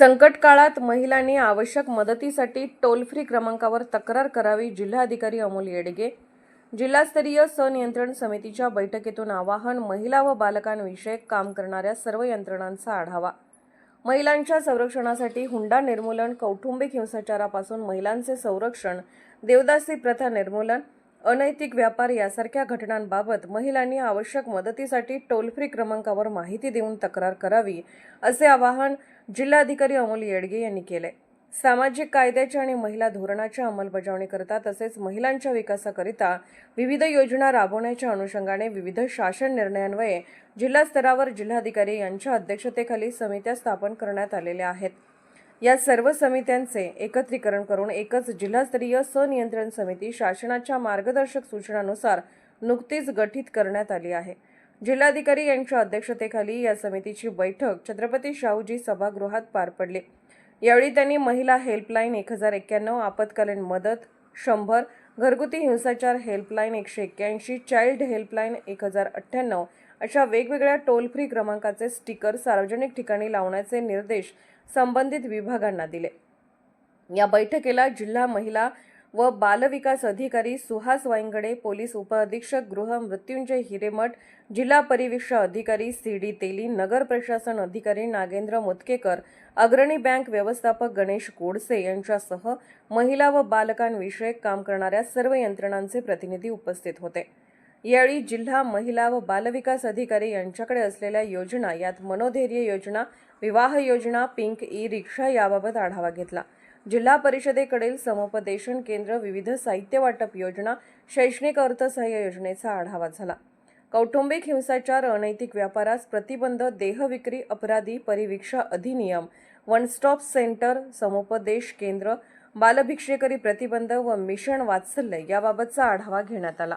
संकट काळात महिलांनी आवश्यक मदतीसाठी टोल फ्री क्रमांकावर तक्रार करावी जिल्हाधिकारी अमोल येडगे. जिल्हास्तरीय सनियंत्रण समितीच्या बैठकीतून आवाहन महिला व बालकांविषयक काम करणाऱ्या सर्व यंत्रणांचा आढावा. महिलांच्या संरक्षणासाठी हुंडा निर्मूलन कौटुंबिक हिंसाचारापासून महिलांचे संरक्षण देवदासी प्रथा निर्मूलन अनैतिक व्यापार यासारख्या घटनांबाबत महिलांनी आवश्यक मदतीसाठी टोल फ्री क्रमांकावर माहिती देऊन तक्रार करावी असे आवाहन जिल्हाधिकारी अमोल येडगे यांनी केले. सामाजिक कायद्याच्या आणि महिला धोरणाच्या अंमलबजावणीकरिता तसेच महिलांच्या विकासाकरिता विविध योजना राबवण्याच्या अनुषंगाने विविध शासन निर्णयान्वये जिल्हा स्तरावर जिल्हाधिकारी यांच्या अध्यक्षतेखाली समित्या स्थापन करण्यात आलेल्या आहेत. या सर्व समित्यांचे एकत्रीकरण करून एकच जिल्हास्तरीय सनियंत्रण समिती शासनाच्या मार्गदर्शक सूचनानुसार नुकतीच गठीत करण्यात आली आहे. जिल्हाधिकारी यांच्या अध्यक्षतेखाली या समितीची बैठक छत्रपती शाहूजी सभागृहात पार पडली. यावेळी त्यांनी महिला हेल्पलाईन एक हजार एक्क्याण्णव आपत्कालीन मदत शंभर घरगुती हिंसाचार हेल्पलाईन एकशे एक्क्याऐंशी चाइल्ड हेल्पलाईन एक हजार अठ्ठ्याण्णव अशा वेगवेगळ्या टोल फ्री क्रमांकाचे स्टिकर सार्वजनिक ठिकाणी लावण्याचे निर्देश संबंधित विभागांना दिले. या बैठकीला जिल्हा महिला व बालविकास अधिकारी सुहास वाईंगडे पोलीस उपअधीक्षक गृह मृत्युंजय हिरेमठ जिल्हा परिवीक्षा अधिकारी सी डी तेली नगर प्रशासन अधिकारी नागेंद्र मुतकेकर अग्रणी बँक व्यवस्थापक गणेश गोडसे यांच्यासह महिला व बालकांविषयक काम करणाऱ्या सर्व यंत्रणांचे प्रतिनिधी उपस्थित होते. यावेळी जिल्हा महिला व बालविकास अधिकारी यांच्याकडे असलेल्या योजना यात मनोधैर्य योजना विवाह योजना पिंक ई रिक्षा याबाबत आढावा घेतला. जिल्हा परिषदेकडील समुपदेशन केंद्र विविध साहित्य वाटप योजना शैक्षणिक अर्थसहाय्य योजनेचा आढावा झाला. कौटुंबिक हिंसाचार अनैतिक व्यापारास प्रतिबंध देहविक्री अपराधी परिवीक्षा अधिनियम वन स्टॉप सेंटर समुपदेश केंद्र बालभिक्षेकरी प्रतिबंध व मिशन वात्सल्य याबाबतचा आढावा घेण्यात आला.